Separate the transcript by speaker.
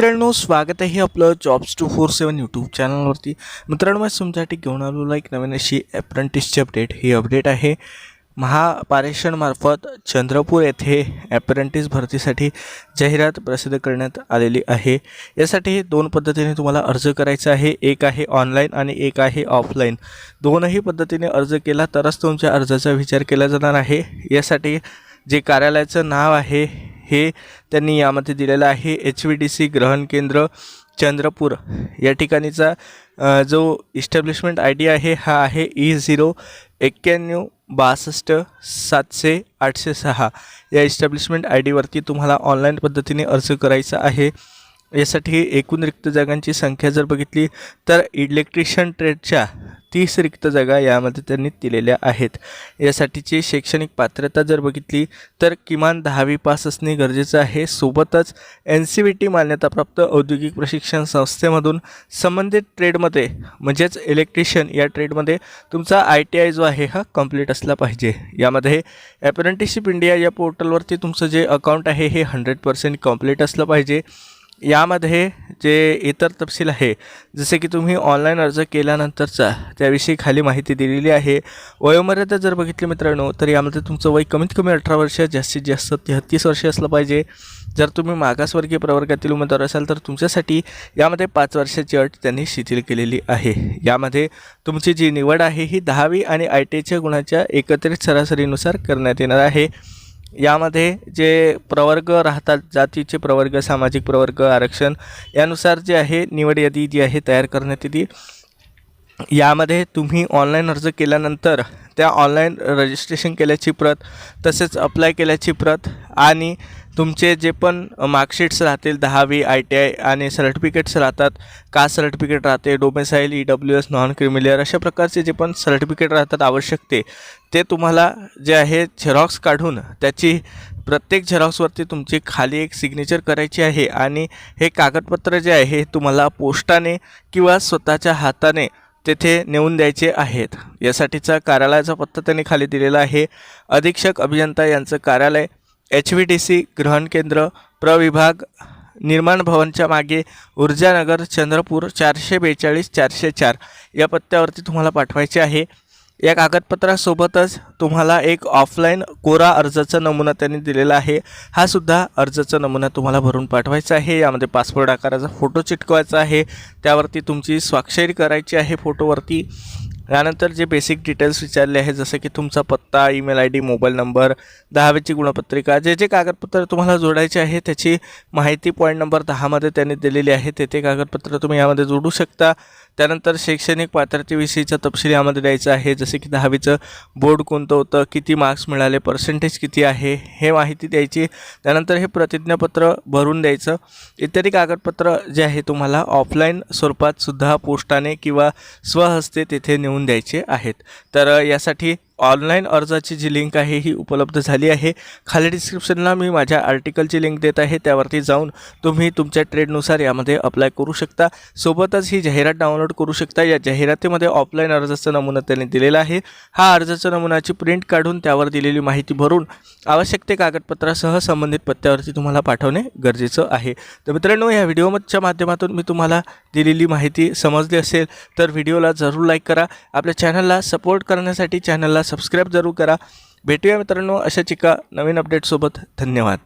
Speaker 1: मित्रांनो स्वागत आहे आपलं jobs two four seven YouTube चॅनलवरती मित्रांनो मी तुमच्यासाठी घेऊन आलेलो एक नवीन अशी ॲप्रेंटिसची अपडेट ही अपडेट आहे महापारेषणमार्फत चंद्रपूर येथे ॲप्रेंटिस भरतीसाठी जाहिरात प्रसिद्ध करण्यात आलेली आहे. यासाठी दोन पद्धतीने तुम्हाला अर्ज करायचा आहे. एक आहे ऑनलाईन आणि एक आहे ऑफलाईन दोनही पद्धतीने अर्ज केला तरच तुमच्या अर्जाचा विचार केला जाणार आहे. यासाठी जे कार्यालयाचं नाव आहे हे त्यांनी यामध्ये दिलेलं आहे. एच व्ही डी सी ग्रहण केंद्र चंद्रपूर. या ठिकाणीचा जो इस्टॅब्लिशमेंट आय डी आहे हा आहे e ई झिरो एक्क्याण्णव बासष्ट सातशे आठशे सहा. या इस्टॅब्लिशमेंट आय डीवरती तुम्हाला ऑनलाईन पद्धतीने अर्ज करायचा आहे. यासाठी एकूण रिक्त जागांची संख्या जर बघितली तर इलेक्ट्रिशियन ट्रेडच्या तीस रिक्त जागा यामध्ये त्यांनी दिलेल्या आहेत. यासाठीची शैक्षणिक पात्रता जर बघितली तर किमान दहावी पास असणे गरजेचं आहे. सोबतच एन सी बी टी मान्यताप्राप्त औद्योगिक प्रशिक्षण संस्थेमधून संबंधित ट्रेडमध्ये म्हणजेच इलेक्ट्रिशियन या ट्रेडमध्ये तुमचा आय टी आय जो आहे हा कंप्लीट असला पाहिजे. यामध्ये ॲप्रेंटिसशिप इंडिया या पोर्टलवरती तुमचं जे अकाउंट आहे हे हंड्रेड पर्सेंट कंप्लीट असलं पाहिजे. यामध्ये जे इतर तपशील आहे जसे की तुम्ही ऑनलाईन अर्ज केल्यानंतरचा त्याविषयी खाली माहिती दिलेली आहे. वयोमर्यादा जर बघितली मित्रांनो तर यामध्ये तुमचं वय कमीत कमी अठरा वर्ष जास्तीत जास्त तेहत्तीस वर्ष असलं पाहिजे. जर तुम्ही मागासवर्गीय प्रवर्गातील उमेदवार असाल तर तुमच्यासाठी यामध्ये पाच वर्षाची अट त्यांनी शिथिल केलेली आहे. यामध्ये तुमची जी निवड आहे ही दहावी आणि आय टीच्या गुणाच्या एकत्रित सरासरीनुसार करण्यात येणार आहे. यामध्ये जे प्रवर्ग राहतात जातीचे प्रवर्ग सामाजिक प्रवर्ग आरक्षण यानुसार जे आहे निवड यादी जी आहे तयार करण्यात येते यामध्ये तुम्ही ऑनलाईन अर्ज केल्यानंतर त्या ऑनलाईन रजिस्ट्रेशन केल्याची प्रत तसेच अप्लाय केल्याची प्रत आणि तुमचे जे पण मार्कशीट्स राहतील दहावी आय टी आय आणि सर्टिफिकेट्स राहतात कास्ट सर्टिफिकेट राहते domicile E W S non creamy layer अशा प्रकारचे जे पण सर्टिफिकेट राहतात आवश्यक ते ते तुम्हाला जे आहे झेरॉक्स काढून त्याची प्रत्येक झेरॉक्सवरती तुमची खाली एक सिग्नेचर करायची आहे आणि हे कागदपत्र जे आहे हे तुम्हाला पोस्टाने किंवा स्वतःच्या हाताने तेथे नेऊन द्यायचे आहेत. यासाठीचा कार्यालयाचा पत्ता त्यांनी खाली दिलेला आहे. अधीक्षक अभियंता यांचं कार्यालय एच व्ही टी सी ग्रहण केंद्र प्रविभाग निर्माण भवनच्या मागे ऊर्जानगर चंद्रपूर चारशे बेचाळीस चारशे चार या पत्त्यावरती तुम्हाला पाठवायचे आहे. या कागदपत्रासोबतच तुम्हाला एक ऑफलाईन कोरा अर्जाचा नमुना त्यांनी दिलेला आहे. हा सुद्धा अर्जाचा नमुना तुम्हाला भरून पाठवायचा आहे. यामध्ये पासपोर्ट आकाराचा फोटो चिटकवायचा आहे. त्यावरती तुमची स्वाक्षरी करायची आहे फोटोवरती यानंतर जे बेसिक डिटेल्स विचारले आहे जसं की तुमचा पत्ता email I D mobile number दहावीची गुणपत्रिका जे जे कागदपत्र तुम्हाला जोडायचे आहे त्याची माहिती पॉईंट नंबर दहामध्ये त्यांनी दिलेली आहे ते ते कागदपत्र तुम्ही यामध्ये जोडू शकता. त्यानंतर शैक्षणिक पात्रतेविषयीचा तपशील यामध्ये द्यायचा आहे जसे की दहावीचं बोर्ड कोणतं होतं किती मार्क्स मिळाले पर्सेंटेज किती आहे हे माहिती द्यायची. त्यानंतर हे प्रतिज्ञापत्र भरून द्यायचं. इत्यादी कागदपत्र जे आहे तुम्हाला ऑफलाईन स्वरूपात सुद्धा पोस्टाने किंवा स्वहस्ते तेथे नेऊन द्यायचे आहेत. तर यासाठी ऑनलाईन अर्जाची जी लिंक आहे ही उपलब्ध झाली आहे. खाली डिस्क्रिप्शनला मी माझ्या आर्टिकलची लिंक देत आहे त्यावरती जाऊन तुम्ही तुमच्या ट्रेडनुसार यामध्ये अप्लाय करू शकता. सोबतच ही जाहिरात डाउनलोड करू शकता. या जाहिरातीमध्ये ऑफलाईन अर्जाचा नमुना त्यांनी दिलेला आहे. हा अर्जाचा नमुनाची प्रिंट काढून त्यावर दिलेली माहिती भरून आवश्यक ते कागदपत्रासह संबंधित पत्त्यावरती तुम्हाला पाठवणे गरजेचं आहे. तर मित्रांनो या व्हिडिओच्या माध्यमातून मी तुम्हाला दिलेली माहिती समजली असेल तर व्हिडिओला जरूर लाईक करा. आपल्या चॅनलला सपोर्ट करण्यासाठी चॅनलला सबस्क्राईब जरूर करा. भेटूया मित्रांनो अशाच एका नवीन अपडेटसोबत धन्यवाद.